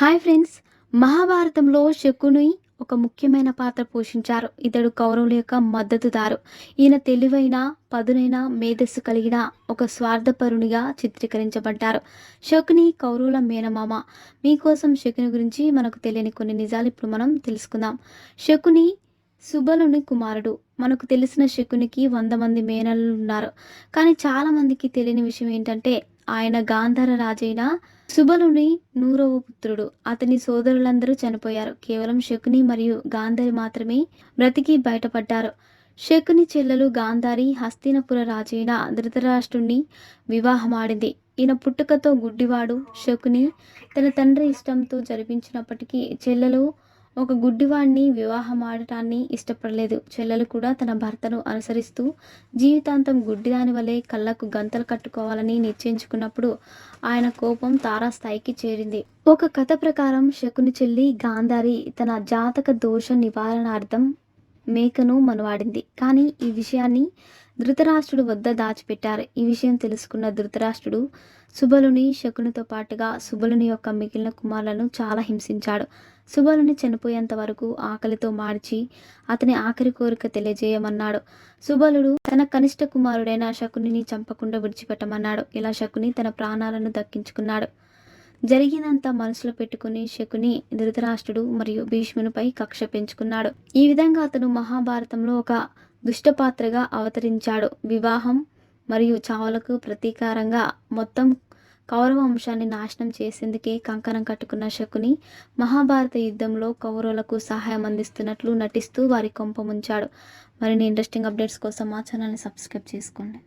Hi friends. మహాభారతంలో శకుని ఒక ముఖ్యమైన పాత్ర పోషించారు. ఇతడు కౌరవుల యొక్క మద్దతుదారు. ఈయన తెలివైన పదునైన మేధస్సు కలిగిన ఒక స్వార్థపరునిగా చిత్రీకరించబడ్డారు. శకుని కౌరవుల మేనమామ. మీకోసం శకుని గురించి మనకు తెలియని కొన్ని నిజాలు ఇప్పుడు మనం తెలుసుకుందాం. శకుని సుబలుని కుమారుడు. మనకు తెలిసిన శకునికి వంద మంది మేనలు ఉన్నారు కానీ చాలామందికి తెలియని విషయం ఏంటంటే ఆయన గాంధార రాజైన సుబలుని నూరవ పుత్రుడు. అతని సోదరులందరూ చనిపోయారు. కేవలం శకుని మరియు గాంధారి మాత్రమే బ్రతికి బయటపడ్డారు. శకుని చెల్లెలు గాంధారి హస్తినపుర రాజైన ధృతరాష్ట్రుణ్ణి వివాహమాడింది. ఈయన పుట్టుకతో గుడ్డివాడు శకుని. తన తండ్రి ఇష్టంతో జరిపించినప్పటికీ చెల్లెలు ఒక గుడ్డివాడిని వివాహమాడటాన్ని ఇష్టపడలేదు. చెల్లెలు కూడా తన భర్తను అనుసరిస్తూ జీవితాంతం గుడ్డిదాని వలె కళ్ళకు గంతలు కట్టుకోవాలని నిశ్చయించుకున్నప్పుడు ఆయన కోపం తారాస్థాయికి చేరింది. ఒక కథ ప్రకారం శకుని చెల్లి గాంధారి తన జాతక దోష నివారణార్థం మేకను మనవాడింది. కానీ ఈ విషయాన్ని ధృతరాష్ట్రుడు వద్ద దాచిపెట్టారు. ఈ విషయం తెలుసుకున్న ధృతరాష్ట్రుడు సుబలుని శకునితో పాటుగా సుబలుని యొక్క మిగిలిన కుమారులను చాలా హింసించాడు. సుబలుని చనిపోయేంత వరకు ఆకలితో మార్చి అతని ఆఖరి కోరిక తెలియజేయమన్నాడు. సుబలుడు తన కనిష్ట కుమారుడైన శకునిని చంపకుండా విడిచిపెట్టమన్నాడు. ఇలా శకుని తన ప్రాణాలను దక్కించుకున్నాడు. జరిగినంత మనసులో పెట్టుకుని శకుని ధృతరాష్ట్రుడు మరియు భీష్మునిపై కక్ష పెంచుకున్నాడు. ఈ విధంగా అతను మహాభారతంలో ఒక దుష్టపాత్రగా అవతరించాడు. వివాహం మరియు చావులకు ప్రతీకారంగా మొత్తం కౌరవ వంశాన్ని నాశనం చేసేందుకే కంకణం కట్టుకున్న శకుని మహాభారత యుద్ధంలో కౌరవులకు సహాయం అందిస్తున్నట్లు నటిస్తూ వారి కొంప ముంచాడు. మరిన్ని ఇంట్రెస్టింగ్ అప్డేట్స్ కోసం మా ఛానల్ని సబ్స్క్రైబ్ చేసుకోండి.